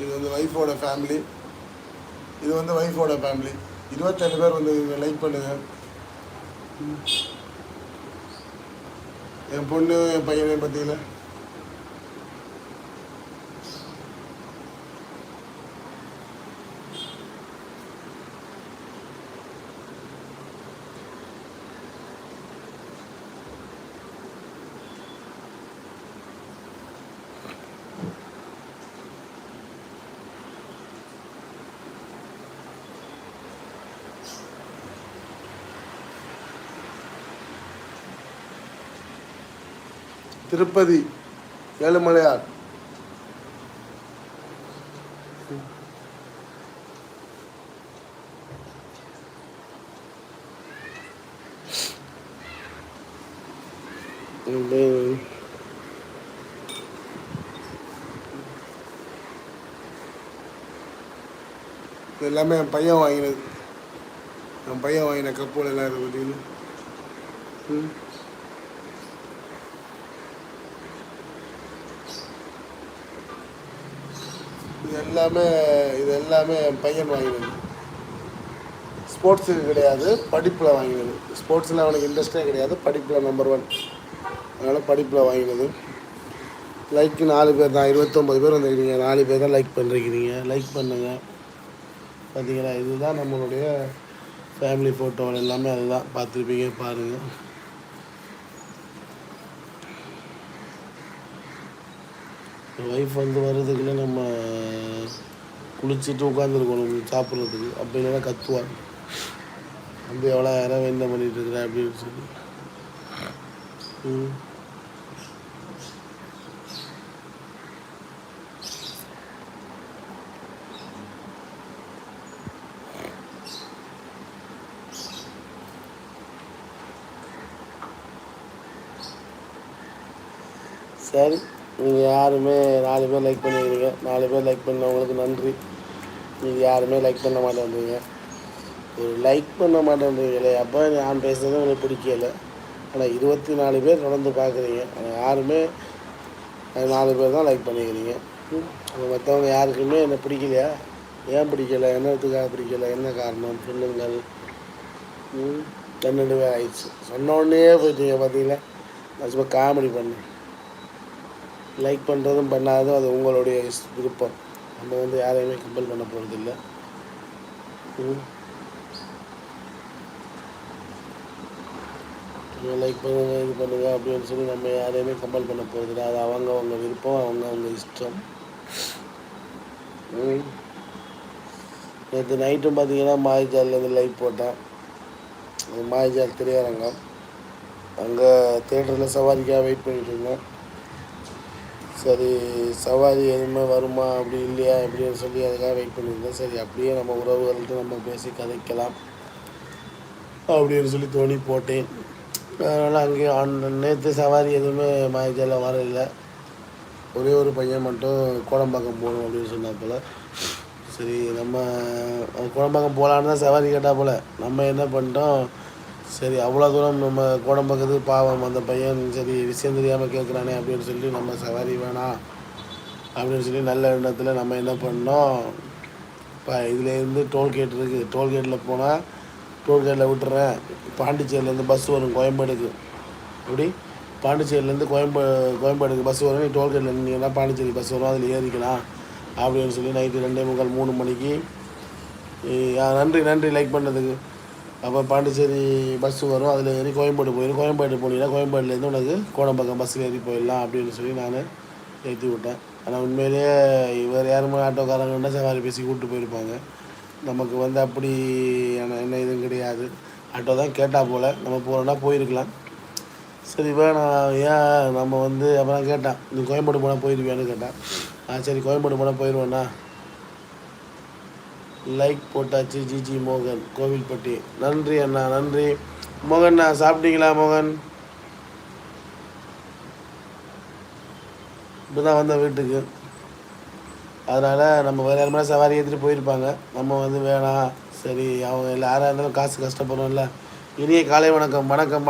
இது வந்து ஒய்ஃபோட ஃபேமிலி இது வந்து ஒய்ஃபோட ஃபேமிலி இருபத்தேழு பேர் வந்து லைக் பண்ணுங்க. என் பொண்ணு என் பையனையும் பார்த்தீங்களா திருப்பதி ஏழுமலையார். எல்லாமே என் பையன் வாங்கினது. என் பையன் வாங்கின கப்போல் எல்லாம் இருக்குது பார்த்தீங்கன்னா ம். இது எல்லாமே இது எல்லாமே என் பையன் வாங்கினது. ஸ்போர்ட்ஸுக்கு கிடையாது படிப்பில் வாங்கினது. ஸ்போர்ட்ஸில் அவனுக்கு இன்ட்ரெஸ்டே கிடையாது படிப்பில் நம்பர் ஒன் அதனால் படிப்பில் வாங்கினது. லைக் நாலு பேர் தான் இருபத்தொம்பது பேர் வந்துருக்கீங்க நாலு பேர் தான் லைக் பண்ணிருக்கிறீங்க. லைக் பண்ணுங்கள் பார்த்தீங்களா இதுதான் நம்மளுடைய ஃபேமிலி ஃபோட்டோவில் எல்லாமே அதுதான். பார்த்துருப்பீங்க பாருங்கள் ஒய்ஃப் வந்து வர்றதுக்குள்ளே நம்ம குளிச்சுட்டு உட்காந்துருக்கணும் சாப்பிட்றதுக்கு. அப்படி இல்லைன்னா கத்துவாங்க வந்து எவ்வளோ நேரம் என்ன பண்ணிட்டு இருக்கிற அப்படின்னு சொல்லி. ம். சரி. நீங்கள் யாருமே நாலு பேர் லைக் பண்ணிக்கிறீங்க. நாலு பேர் லைக் பண்ணவங்களுக்கு நன்றி. நீங்கள் யாருமே லைக் பண்ண மாட்டேன்றீங்க. ஒரு லைக் பண்ண மாட்டேன்றீங்களே அப்போ நான் பேசுகிறது உங்களுக்கு பிடிக்கல. ஆனால் இருபத்தி நாலு பேர் தொடர்ந்து பார்க்குறீங்க ஆனால் யாருமே நாலு பேர் தான் லைக் பண்ணிக்கிறீங்க. ம். மற்றவங்க யாருக்குமே என்னை பிடிக்கலையா? ஏன் பிடிக்கல? என்னத்துக்காக பிடிக்கல? என்ன காரணம்? சொல்லுங்கள். பன்னெண்டு பேர் ஆயிடுச்சு. சொன்ன உடனே போயிட்டீங்க பார்த்தீங்களா நான் சும்மா காமெடி பண்ணேன். லைக் பண்ணுறதும் பண்ணாததும் அது உங்களுடைய இஸ்- விருப்பம். நம்ம வந்து யாரையுமே கம்பல் பண்ண போகிறதில்ல லைக் பண்ணுங்க இது பண்ணுங்க அப்படின்னு சொல்லி நம்ம யாரையுமே கம்பல் பண்ண போகிறதில்ல அது அவங்க அவங்க விருப்பம் அவங்க அவங்க இஷ்டம். நேற்று நைட்டும் பார்த்தீங்கன்னா மாயஜாலேருந்து லைவ் போட்டேன். மாயஜால் திரையரங்கம். அங்கே தேட்டரில் சவாரிக்காக வெயிட் பண்ணிட்டு இருந்தேன். சரி சவாரி எதுவுமே வருமா அப்படி இல்லையா எப்படின்னு சொல்லி அதுக்காக வெயிட் பண்ணியிருந்தேன். சரி அப்படியே நம்ம உறவுகள்கிட்ட நம்ம பேசி கதைக்கலாம் அப்படின்னு சொல்லி தோணி போட்டேன். அதனால் அங்கேயும் ஆன் நேற்று சவாரி எதுவுமே மாயஜால வரல. ஒரே ஒரு பையன் மட்டும் கோடம்பாக்கம் போகணும் அப்படின்னு சொன்னால் போல். சரி நம்ம கோடம்பாக்கம் போகலான்னு தான் சவாரி கேட்டால் போல். நம்ம என்ன பண்ணிட்டோம்? சரி அவ்வளோ தூரம் நம்ம கோடம்பக்கத்து பாவம் அந்த பையன் சரி விஷயம் தெரியாமல் கேட்குறானே அப்படின்னு சொல்லி நம்ம சவாரி வேணாம் அப்படின்னு சொல்லி நல்ல எண்ணத்தில் நம்ம என்ன பண்ணோம்? இப்போ இதுலேருந்து டோல்கேட் இருக்குது டோல்கேட்டில் போனால் டோல்கேட்டில் விட்டுறேன். பாண்டிச்சேரியிலேருந்து பஸ் வரும் கோயம்பேடுக்கு. எப்படி? பாண்டிச்சேரியிலேருந்து கோயம்பே கோயம்பேடுக்கு பஸ் வரும். நீ டோல்கேட்டில் நின்னீங்கன்னா பாண்டிச்சேரி பஸ் வரும். அதில் ஏறிக்கலாம் அப்படின்னு சொல்லி நைட்டு ரெண்டே முக்கால் மூணு மணிக்கு. ஆ, நன்றி நன்றி லைக் பண்ணதுக்கு. அப்போ பாண்டிச்சேரி பஸ்ஸு வரும். அதில் ஏறி கோயம்பேடு போயிடும் கோயம்பேடு போனீங்கன்னா கோயம்பேடுலேருந்து உனக்கு கோடம்பாக்கம் பஸ்ஸில் ஏறி போயிடலாம் அப்படின்னு சொல்லி நான் ஏற்றி விட்டேன். ஆனால் உண்மையிலேயே இவர் யாருமே ஆட்டோக்காரங்கன்னா சவாரி பேசி கூப்பிட்டு போயிருப்பாங்க. நமக்கு வந்து அப்படி என்ன என்ன இதுவும் கிடையாது. ஆட்டோ தான் கேட்டால் போல். நம்ம போகிறோன்னா போயிருக்கலாம். சரி வேணாம் ஏன் நம்ம வந்து அப்புறம் கேட்டான் நீ கோயம்பேடு போனால் போயிருவியான்னு கேட்டான். ஆ சரி கோயம்பேடு போனால் போயிடுவேண்ணா லைக் போட்டாச்சு ஜிஜி மோகன் கோவில்பட்டி. நன்றி அண்ணா நன்றி. மோகன்ண்ணா சாப்பிட்டீங்களா மோகன்? இப்போ தான் வந்தேன் வீட்டுக்கு. அதனால் நம்ம வேறு யாருமே சவாரி ஏற்றிட்டு போயிருப்பாங்க. நம்ம வந்து வேணாம். சரி அவங்க எல்லாரும் இருந்தாலும் காசு கஷ்டப்படுறோம்ல. இனிய காலை வணக்கம். வணக்கம்.